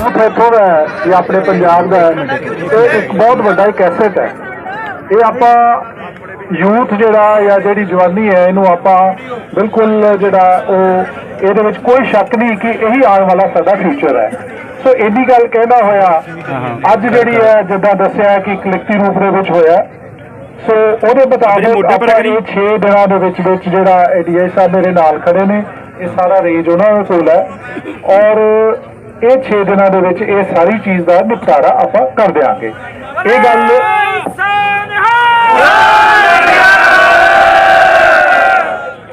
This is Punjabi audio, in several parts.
ਉਹ ਇੱਥੋਂ ਦਾ ਹੈ, ਇਹ ਆਪਣੇ ਪੰਜਾਬ ਦਾ ਇਹ ਇੱਕ ਬਹੁਤ ਵੱਡਾ ਇੱਕ ਐਸੈਟ ਹੈ। ਇਹ ਆਪਾਂ ਯੂਥ ਜਿਹੜਾ ਜਾਂ ਜਿਹੜੀ ਜਵਾਨੀ ਹੈ ਇਹਨੂੰ ਆਪਾਂ ਬਿਲਕੁਲ ਜਿਹੜਾ ਉਹ ਇਹਦੇ ਵਿੱਚ ਕੋਈ ਸ਼ੱਕ ਨਹੀਂ ਕਿ ਇਹੀ ਆਉਣ ਵਾਲਾ ਸਾਡਾ ਫਿਊਚਰ ਹੈ। ਸੋ ਇਹਦੀ ਗੱਲ ਕਹਿੰਦਾ ਹੋਇਆ ਅੱਜ ਜਿਹੜੀ ਹੈ ਜਿੱਦਾਂ ਦੱਸਿਆ ਕਿ ਇੱਕ ਲਿਖਤੀ ਰੂਪ ਦੇ ਵਿੱਚ ਹੋਇਆ। ਸੋ ਉਹਦੇ ਮੁਤਾਬਕ ਆਪਾਂ ਇਹ 6 ਦਿਨਾਂ ਦੇ ਵਿੱਚ ਵਿੱਚ ਜਿਹੜਾ ਏਡੀਆਈ ਸਾਹਿਬ ਮੇਰੇ ਨਾਲ ਖੜੇ ਨੇ ਇਹ ਸਾਰਾ ਰੇਂਜ ਉਹਨਾਂ ਦੇ ਕੋਲ ਹੈ। ਔਰ ਇਹ 6 ਦਿਨਾਂ ਦੇ ਵਿੱਚ ਇਹ ਸਾਰੀ ਚੀਜ਼ ਦਾ ਨਿਪਟਾਰਾ ਆਪਾਂ ਕਰ ਦਿਆਂਗੇ। ਇਹ ਗੱਲ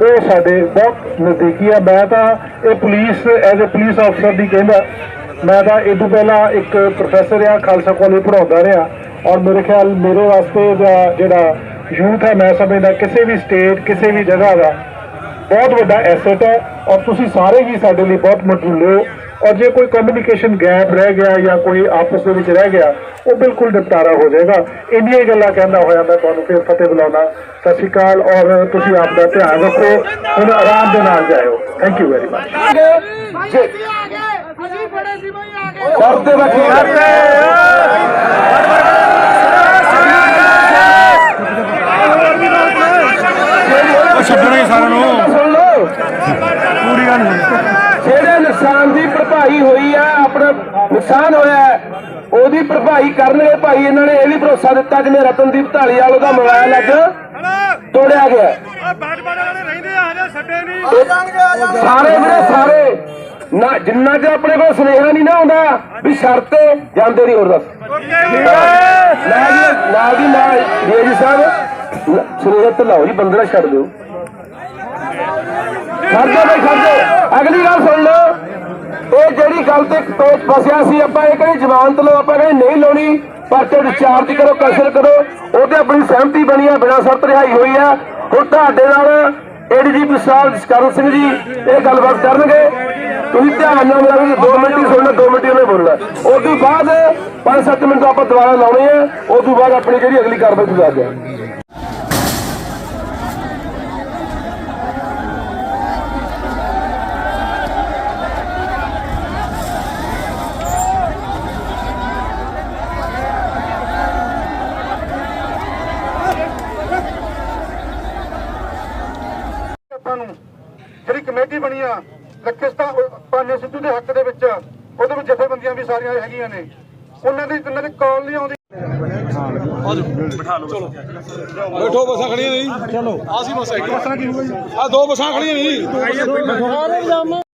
ਉਹ ਸਾਡੇ ਬਹੁਤ ਨਜ਼ਦੀਕੀ ਆ। ਮੈਂ ਤਾਂ ਇਹ ਪੁਲਿਸ ਐਜ਼ ਅ ਪੁਲਿਸ ਅਫਸਰ ਦੀ ਕਹਿੰਦਾ, ਮੈਂ ਤਾਂ ਇਹ ਤੋਂ ਪਹਿਲਾਂ ਇੱਕ ਪ੍ਰੋਫੈਸਰ ਆ, ਖਾਲਸਾ ਕਾਲਜ ਪੜਾਉਂਦਾ ਰਿਹਾ ਔਰ ਮੇਰੇ ਖਿਆਲ ਮੇਰੇ ਵਾਸਤੇ ਦਾ ਜਿਹੜਾ ਯੂਥ ਹੈ ਮੈਂ ਸਮਝਦਾ ਕਿਸੇ ਵੀ ਸਟੇਟ ਕਿਸੇ ਵੀ ਜਗ੍ਹਾ ਦਾ ਬਹੁਤ ਵੱਡਾ ਐਸੈਟ ਹੈ ਔਰ ਤੁਸੀਂ ਸਾਰੇ ਹੀ ਸਾਡੇ ਲਈ ਬਹੁਤ ਮਟਰੂਲੇ ਹੋ ਔਰ ਜੇ ਕੋਈ ਕਮਿਊਨੀਕੇਸ਼ਨ ਗੈਪ ਰਹਿ ਗਿਆ ਜਾਂ ਕੋਈ ਆਪਸ ਦੇ ਵਿੱਚ ਰਹਿ ਗਿਆ ਉਹ ਬਿਲਕੁਲ ਨਿਪਟਾਰਾ ਹੋ ਜਾਏਗਾ ਇੰਨੀਆਂ ਹੀ ਗੱਲਾਂ ਕਹਿੰਦਾ ਹੋਇਆ ਮੈਂ ਤੁਹਾਨੂੰ ਫਿਰ ਫਤਿਹ ਬੁਲਾਉਣਾ ਸਤਿ ਸ਼੍ਰੀ ਅਕਾਲ ਔਰ ਤੁਸੀਂ ਆਪ ਦਾ ਧਿਆਨ ਰੱਖੋ ਹੁਣ ਆਰਾਮ ਦੇ ਨਾਲ ਜਾਇਓ ਥੈਂਕ ਯੂ ਵੈਰੀ ਮਚ ਅਸੀਂ ਬੜੇ ਸੀ ਬਈ ਆ ਗਏ ਕਰਦੇ ਬੱਚੇ ਉਹ ਛੱਡਣਗੇ ਸਾਰਿਆਂ ਨੂੰ ਸੁਣ ਲਓ ਪੂਰੀ ਗੱਲ ਨਹੀਂ ਜਿਹੜੇ ਨੁਕਸਾਨ ਦੀ ਭਰਪਾਈ ਹੋਈ ਆ ਆਪਣਾ ਨੁਕਸਾਨ ਹੋਇਆ ਹੈ, ਉਹਦੀ ਭਰਪਾਈ ਕਰਨਗੇ ਭਾਈ ਇਹਨਾਂ ਨੇ ਇਹ ਵੀ ਭਰੋਸਾ ਦਿੱਤਾ ਜਿਵੇਂ ਰਤਨਦੀਪ ਢਾਲੀਵਾਲ ਉਹਦਾ ਮੋਬਾਈਲ ਅੱਜ ਤੋੜਿਆ ਗਿਆ ਸਾਰੇ ਵੀਰੇ ਸਾਰੇ। ਨਾ ਜਿੰਨਾ ਚਿਰ ਆਪਣੇ ਕੋਲ ਸੁਨੇਹਾ ਨਹੀਂ ਨਾ ਆਉਂਦਾ ਵੀ ਸ਼ਰਤ ਜਾਂਦੇ ਨਹੀਂ ਹੋਰ ਦੱਸ। ਨਾਲ ਦੀ ਨਾਲ ਦੀ ਜੀ ਸਾਹਿਬ ਸੁਨੇਹਾ ਤੇ ਲਾਓ ਜੀ ਬੰਦੇ ਨਾਲ ਛੱਡ ਦਿਓ। ਖੜ ਬਈ ਖੜ ਅਗਲੀ ਗੱਲ ਸੁਣ ਲਓ। ਇਹ ਜਿਹੜੀ ਗੱਲ ਤੇ ਪੇਚ ਫਸਿਆ ਸੀ, ਆਪਾਂ ਇਹ ਕਹਿੰਦੇ ਜ਼ਮਾਨਤ ਲਓ, ਆਪਾਂ ਕਹਿੰਦੇ ਨਹੀਂ ਲਾਉਣੀ ਪਰਚੇ ਡਿਸਚਾਰਜ ਕਰੋ ਕੈਂਸਲ ਕਰੋ। ਉਹਤੇ ਆਪਣੀ ਸਹਿਮਤੀ ਬਣੀ ਆ, ਬਿਨਾਂ ਸ਼ਰਤ ਰਿਹਾਈ ਹੋਈ ਆ। ਹੁਣ ਤੁਹਾਡੇ ਨਾਲ ਏਡੀਜੀਪੀ ਸਾਹਿਬ ਜਸਕਰਨ ਸਿੰਘ ਜੀ ਇਹ ਗੱਲਬਾਤ ਕਰਨਗੇ। ਤੁਸੀਂ ਧਿਆਨ ਨਾਲ ਮੇਰਾ ਵੀ 2 ਮਿੰਟ ਹੀ ਸੁਣਨਾ 2 ਮਿੰਟ ਹੀ ਉਹਨੇ ਬੋਲਣਾ ਉਸ ਤੋਂ ਬਾਅਦ 5-7 ਮਿੰਟ ਆਪਾਂ ਦੁਬਾਰਾ ਲਾਉਣੇ ਆ। ਉਸ ਤੋਂ ਬਾਅਦ ਆਪਣੀ ਜਿਹੜੀ ਅਗਲੀ ਕਾਰਵਾਈ ਤੁਸੀਂ ਦੱਸ ਦਿਓ ਆਪਾਂ ਨੂੰ ਜਿਹੜੀ ਕਮੇਟੀ ਬਣੀ ਆ ਲੱਖਿਸਤਾ ਪਾਨੇ ਸਿੱਧੂ ਦੇ ਹੱਕ ਦੇ ਵਿੱਚ ਉਹਦੇ ਵਿੱਚ ਜਥੇਬੰਦੀਆਂ ਵੀ ਸਾਰੀਆਂ ਹੈਗੀਆਂ ਨੇ। ਉਹਨਾਂ ਦੀ ਉਹਨਾਂ ਦੀ ਕਾਲ ਨਹੀਂ ਆਉਂਦੀ। ਬੈਠੋ ਬੱਸਾਂ ਖੜੀਆਂ ਨਹੀਂ। ਚਲੋ। ਆ ਸੀ ਬੱਸਾਂ ਇੱਕ। ਬੱਸਾਂ ਕੀ ਹੋਈ ਆ ਦੋ ਬੱਸਾਂ ਖੜੀਆਂ ਨਹੀਂ।